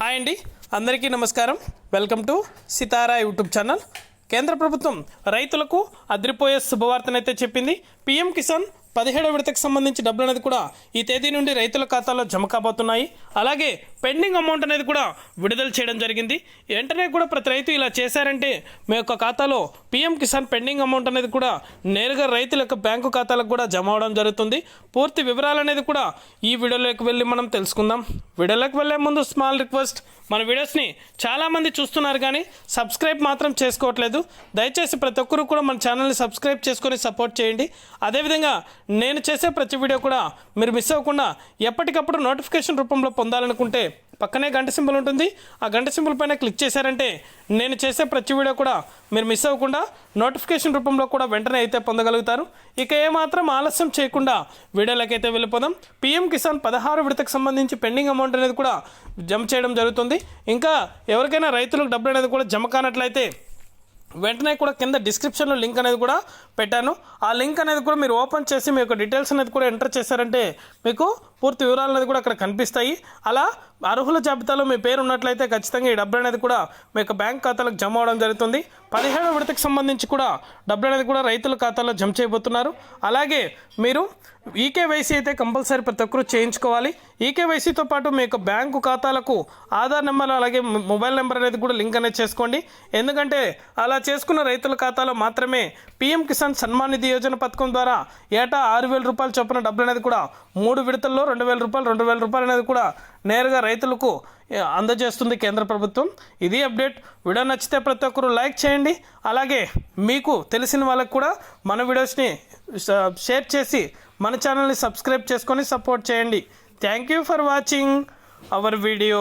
Hi అండి. అందరికీ నమస్కారం. Welcome to Sitara YouTube channel. కేంద్ర ప్రభుత్వం రైతులకు అదిరిపోయే శుభవార్తనైతే చెప్పింది. పీఎం కిసాన్ పదిహేడవ విడతకు సంబంధించి డబ్బులు అనేది కూడా ఈ తేదీ నుండి రైతుల ఖాతాలో జమ కాబోతున్నాయి. అలాగే పెండింగ్ అమౌంట్ అనేది కూడా విడుదల చేయడం జరిగింది. వెంటనే కూడా ప్రతి రైతు ఇలా చేశారంటే మీ యొక్క ఖాతాలో పీఎం కిసాన్ పెండింగ్ అమౌంట్ అనేది కూడా నేరుగా రైతుల యొక్క బ్యాంకు ఖాతాలకు కూడా జమ అవడం జరుగుతుంది. పూర్తి వివరాలు అనేది కూడా ఈ వీడియోలోకి వెళ్ళి మనం తెలుసుకుందాం. వీడియోలోకి వెళ్ళే ముందు స్మాల్ రిక్వెస్ట్ మన వీడియోస్ని చాలామంది చూస్తున్నారు కానీ సబ్స్క్రైబ్ మాత్రం చేసుకోవట్లేదు. దయచేసి ప్రతి ఒక్కరు కూడా మన ఛానల్ని సబ్స్క్రైబ్ చేసుకొని సపోర్ట్ చేయండి. అదేవిధంగా నేను చేసే ప్రతి వీడియో కూడా మీరు మిస్ అవ్వకుండా ఎప్పటికప్పుడు నోటిఫికేషన్ రూపంలో పొందాలనుకుంటే పక్కనే గంట సింబల్ ఉంటుంది. ఆ గంట సింబల్ పైన క్లిక్ చేశారంటే నేను చేసే ప్రతి వీడియో కూడా మీరు మిస్ అవ్వకుండా నోటిఫికేషన్ రూపంలో కూడా వెంటనే అయితే పొందగలుగుతారు. ఇక ఏమాత్రం ఆలస్యం చేయకుండా వీడియోలోకి అయితే వెళ్ళిపోదాం. పిఎం కిసాన్ పదహారు విడతకు సంబంధించి పెండింగ్ అమౌంట్ అనేది కూడా జమ చేయడం జరుగుతుంది. ఇంకా ఎవరికైనా రైతులకు డబ్బులు అనేది కూడా జమ కానట్లయితే వెంటనే కూడా కింద డిస్క్రిప్షన్లో లింక్ అనేది కూడా పెట్టాను. ఆ లింక్ అనేది కూడా మీరు ఓపెన్ చేసి మీ యొక్క డీటెయిల్స్ అనేది కూడా ఎంటర్ చేశారంటే మీకు పూర్తి వివరాలు అనేది కూడా అక్కడ కనిపిస్తాయి. అలా అర్హుల జాబితాలో మీ పేరు ఉన్నట్లయితే ఖచ్చితంగా ఈ డబ్బులు అనేది కూడా మీ యొక్క బ్యాంక్ ఖాతాలకు జమ అవడం జరుగుతుంది. పదిహేడవ విడతకు సంబంధించి కూడా డబ్బులు అనేది కూడా రైతుల ఖాతాలో జమ చేయబోతున్నారు. అలాగే మీరు ఈకేవైసీ అయితే కంపల్సరీ ప్రతి ఒక్కరు చేయించుకోవాలి. ఈకేవైసీతో పాటు మీ యొక్క బ్యాంకు ఖాతాలకు ఆధార్ నెంబర్ అలాగే మొబైల్ నెంబర్ అనేది కూడా లింక్ అనేది చేసుకోండి. ఎందుకంటే అలా చేసుకున్న రైతుల ఖాతాలో మాత్రమే పీఎం కిసాన్ సన్మాన్ నిధి యోజన పథకం ద్వారా ఏటా ఆరు వేల రూపాయలు చొప్పున డబ్బులు అనేది కూడా మూడు విడతల్లో రెండు వేల రూపాయలు రెండు వేల రూపాయలు అనేది కూడా నేరుగా రైతులకు అందజేస్తుంది కేంద్ర ప్రభుత్వం. ఇది అప్డేట్. వీడియో నచ్చితే ప్రతి ఒక్కరు లైక్ చేయండి. అలాగే మీకు తెలిసిన వాళ్ళకి కూడా మన వీడియోస్ని షేర్ చేసి మన ఛానల్ని సబ్స్క్రైబ్ చేసుకొని సపోర్ట్ చేయండి. Thank you for watching our video.